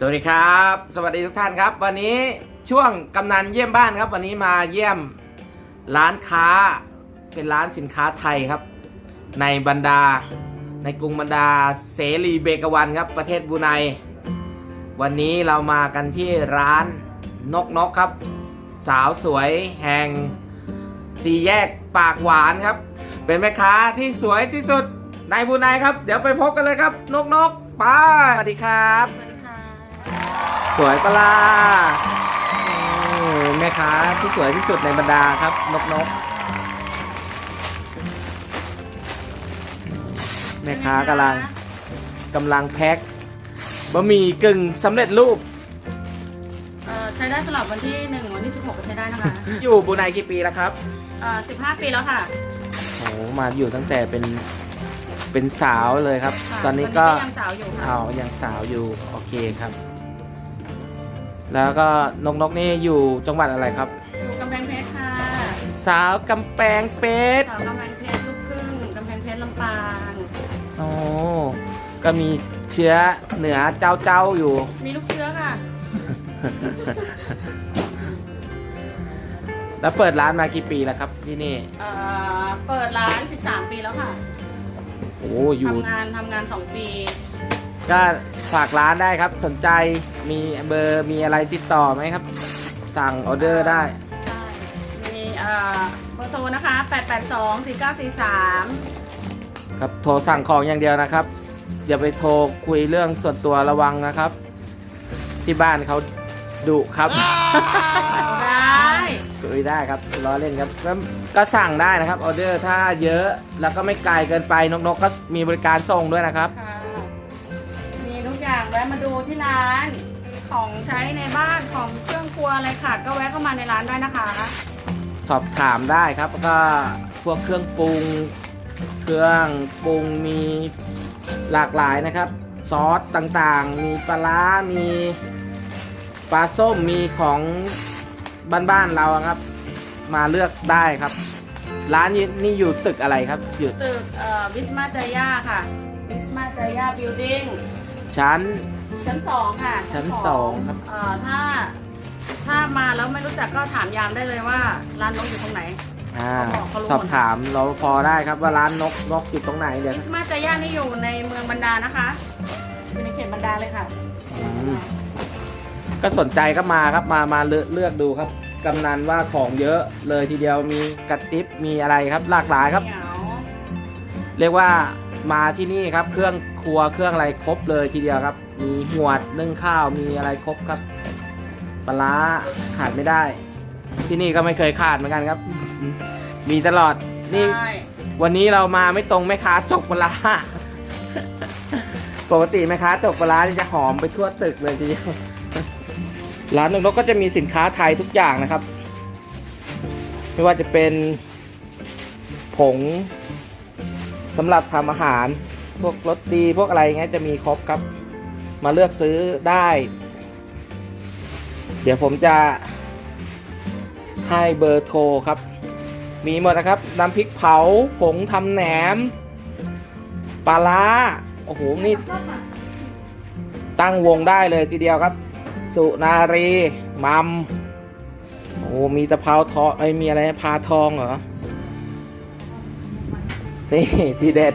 สวัสดีครับ สวัสดีทุกท่านครับ วันนี้ช่วงกำนันเยี่ยมบ้านครับ วันนี้มาเยี่ยมร้านค้าเป็นร้านสินค้าไทยครับ ในบรรดาในกรุงบรรดาเสรีเบกวันครับ ประเทศบูไนวันนี้เรามากันที่ร้านนกนกครับ สาวสวยแห่งสี่แยกปากหวานครับ เป็นแม่ค้าที่สวยที่สุดในบูไนครับ เดี๋ยวไปพบกันเลยครับ นกนกไปสวัสดีครับ สวัสดีค่ะสวยปะล่ะอืมแม่ค้าที่สวยที่สุดในบรรดาครับ นกนกแม่ค้ากำลังกำลังแพ็คบะหมี่กึ่งสำเร็จรูป เอ่อใช้ได้สำหรับวันที่1วันที่16ก็ใช้ได้นะคะ อยู่บรูไนกี่ปีแล้วครับเอ่อ15ปีแล้วค่ะ โอ้มาอยู่ตั้งแต่เป็นเป็นสาวเลยครับ ค่ะตอนนี้ก็ยังสาวอยู่ค่ะ เอายังสาวอยู่ โอเคครับ แล้วก็นกนกนี่อยู่จังหวัดอะไรครับ อยู่กำแพงเพชรค่ะสาวกำแพงเพชรสาวกำแพงเพชรลูกครึ่งกำแพงเพชรลำปางโอ้ก็มีเชื้อเหนือเจ้าเจ้าอยู่ มีลูกเชื้อค่ะ แล้วเปิดร้านมากี่ปีแล้วครับที่นี่เอ่อเปิดร้าน 13 ปีแล้วค่ะโอ้อยู่ทำงานทำงาน 2 ปี ก็ฝากร้านได้ครับ สนใจมีเบอร์มีอะไรติดต่อไหมครับ สั่งออเดอร์ได้ ใช่มีเอ่อเบอร์โทรนะคะ 882 4943 ครับโทรสั่งของอย่างเดียวนะครับ อย่าไปโทรคุยเรื่องส่วนตัวระวังนะครับ ที่บ้านเขาดุครับ ได้คุยได้ครับล้อเล่นครับก็ก็สั่งได้นะครับออเดอร์ถ้าเยอะแล้วก็ไม่ไกลเกินไปนกๆก็มีบริการส่งด้วยนะครับ ค่ะมีทุกอย่าง แวะมาดูที่ร้าน ของใช้ในบ้านของเครื่องครัวอะไรขาดก็แวะเข้ามาในร้านได้นะคะ สอบถามได้ครับแล้วก็พวกเครื่องปรุง เครื่องปรุงมีหลากหลายนะครับ ซอสต่างๆ มีปลาร้ามีปลาส้มมีของบ้านๆเราอะครับ มาเลือกได้ครับ ร้านนี้นี่อยู่ตึกอะไรครับอยู่ตึกเอ่อวิสมาจายาค่ะวิสมาจายาบิลดิ้ง ชั้น ชั้นสองค่ะชั้นสองครับ เอ่อถ้า ถ้ามาแล้วไม่รู้จักก็ถามยามได้เลยว่าร้านนกอยู่ตรงไหน อ่าเขาบอกเขารู้สอบถามเราพอได้ครับว่าร้านนกนกอยู่ตรงไหนเดี๋ยววิสมาจายานี่อยู่ในเมืองบรรดานะคะ อยู่ในเขตบรรดาเลยค่ะ อืมก็สนใจก็มาครับมามาเลือกเลือกดูครับกำนันว่าของเยอะเลยทีเดียวมีกระติบมีอะไรครับหลากหลายครับ เหนียวเรียกว่า มาที่นี่ครับ เครื่องครัวเครื่องอะไรครบเลยทีเดียวครับ มีหวดนึ่งข้าวมีอะไรครบครับปลาร้าขาดไม่ได้ ที่นี่ก็ไม่เคยขาดเหมือนกันครับ มีตลอดนี่ ใช่วันนี้เรามาไม่ตรงแม่ค้าจกปลาร้าปกติแม่ค้าจกปลาร้านี่จะหอมไปทั่วตึกเลยทีเดียว ร้านนกนกก็จะมีสินค้าไทยทุกอย่างนะครับ ไม่ว่าจะเป็นผง สำหรับทำอาหารพวกรสดีพวกอะไรเงี้ยจะมีครบครับ มาเลือกซื้อได้ เดี๋ยวผมจะให้เบอร์โทรครับ มีหมดนะครับน้ำพริกเผาผงทำแหนมปลาร้าโอ้โหนี่ตั้งวงได้เลยทีเดียวครับ สุนารีมัมโอ้มีตะเภาทองไอมีอะไรพาทองเหรอ นี่ทีเด็ด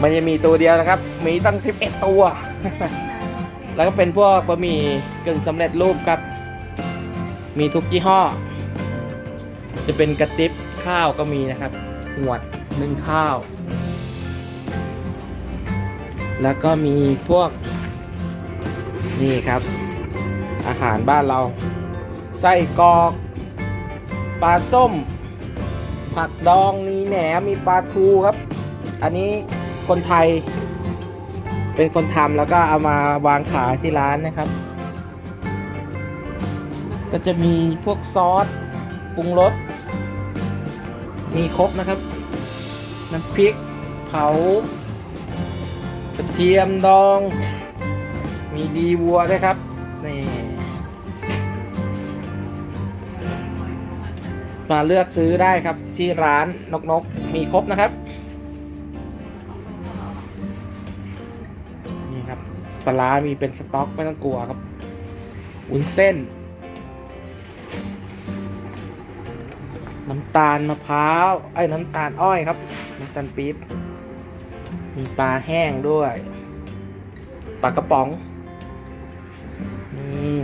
มันจะมีตัวเดียวนะครับ มีตั้ง 11 ตัว แล้วก็เป็นพวกบะหมี่กึ่งสำเร็จรูปครับ มีทุกยี่ห้อ จะเป็นกระติบข้าวก็มีนะครับหวดนึ่งข้าว แล้วก็มีพวก นี่ครับ อาหารบ้านเรา ไส้กรอกปลาส้ม ผักดองมีแหนมมีปลาทูครับ อันนี้คนไทย เป็นคนทำแล้วก็เอามาวางขายที่ร้านนะครับ ก็จะมีพวกซอสปรุงรสมีครบนะครับ น้ำพริกเผากระเทียมดอง มีดีวัวด้วยครับ นี่ มาเลือกซื้อได้ครับที่ร้านนกนกมีครบนะครับนี่ครับปลามีเป็นสต็อกไม่ต้องกลัวครับวุ้นเส้น น้ำตาลมะพร้าวไอ้น้ำตาลอ้อยครับน้ำตาลปี๊บมีปลาแห้งด้วยปลากระป๋องนี่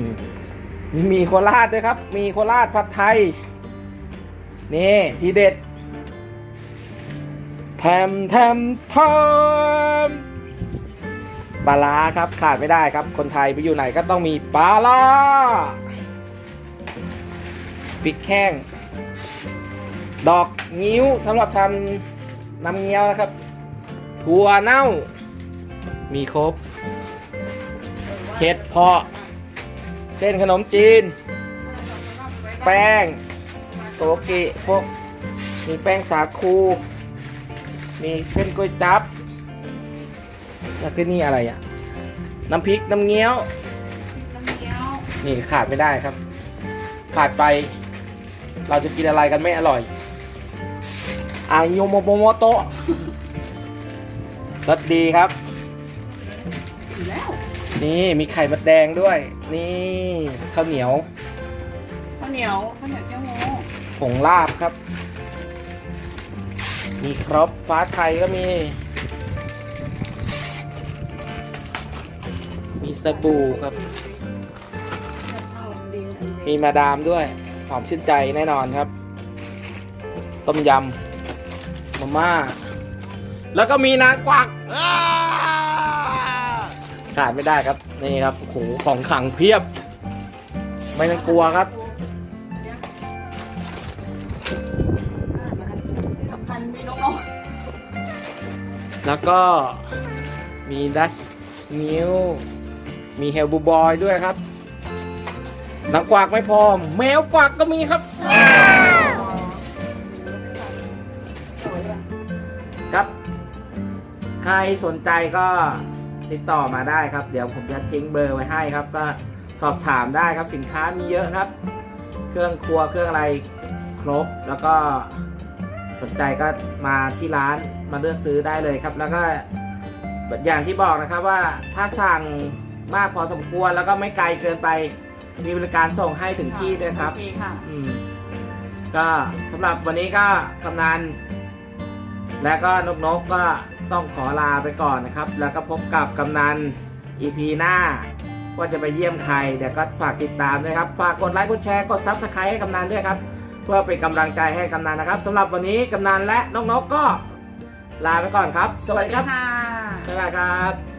มีหมีโคราชด้วยครับ มีโคราชผัดไทย นี่ ทีเด็ดแทมแทมทอมปลาร้าครับขาดไม่ได้ครับ คนไทยไปอยู่ไหนก็ต้องมีปลาร้าพริกแห้ง ดอกงิ้วสำหรับทำน้ำเงี้ยวนะครับ ถั่วเน่า มีครบเห็ดเพาะเส้นขนมจีน แป้ง โกกิพวกมีแป้งสาคู มีเส้นก๋วยจั๊บแล้วก็นี่อะไรอะ น้ำพริกน้ำเงี้ยว น้ำเงี้ยว นี่ขาดไม่ได้ครับ ขาดไป เราจะกินอะไรกันไม่อร่อยอายุโมโมโมโตะรสดีครับอยู่แล้วนี่มีไข่มดแดงด้วย นี่ข้าวเหนียวข้าวเหนียวข้าวเหนียวเจ้าโม ผงลาบครับ มีครบฟ้าไทยก็มี มีสบู่ครับข้าวดีมีมาดามด้วย หอมชื่นใจแน่นอนครับ ต้มยำมาม่า แล้วก็มีนางกวักอ้าขาดไม่ได้ครับ นี่ครับโอ้โหของขลังเพียบ ไม่ต้องกลัวครับ แล้วก็มีดัชนิวมีเฮลบูบอยด้วยครับนางกวักไม่พอ แมวกวักก็มีครับ ครับ ใครสนใจก็ติดต่อมาได้ครับ เดี๋ยวผมจะทิ้งเบอร์ไว้ให้ครับ ก็สอบถามได้ครับสินค้ามีเยอะครับ เครื่องครัวเครื่องอะไรครบแล้วก็ สนใจก็มาที่ร้านมาเลือกซื้อได้เลยครับ แล้วก็อย่างที่บอกนะครับว่าถ้าสั่งมากพอสมควรแล้วก็ไม่ไกลเกินไป มีบริการส่งให้ถึงที่ด้วยครับ โอเคค่ะ อืมก็สำหรับวันนี้ก็กำนันและก็นกนกก็ต้องขอลาไปก่อนนะครับ แล้วก็พบกับกำนัน EP หน้า ว่าจะไปเยี่ยมใครเดี๋ยวก็ฝากติดตามด้วยครับ ฝากกดไลค์กดแชร์กดซับสไครต์ให้กำนันด้วยครับ เพื่อเป็นกำลังใจให้กำนันนะครับสำหรับวันนี้กำนันและนกนกก็ลาไปก่อนครับ สวัสดีครับค่ะบ๊ายบายครับ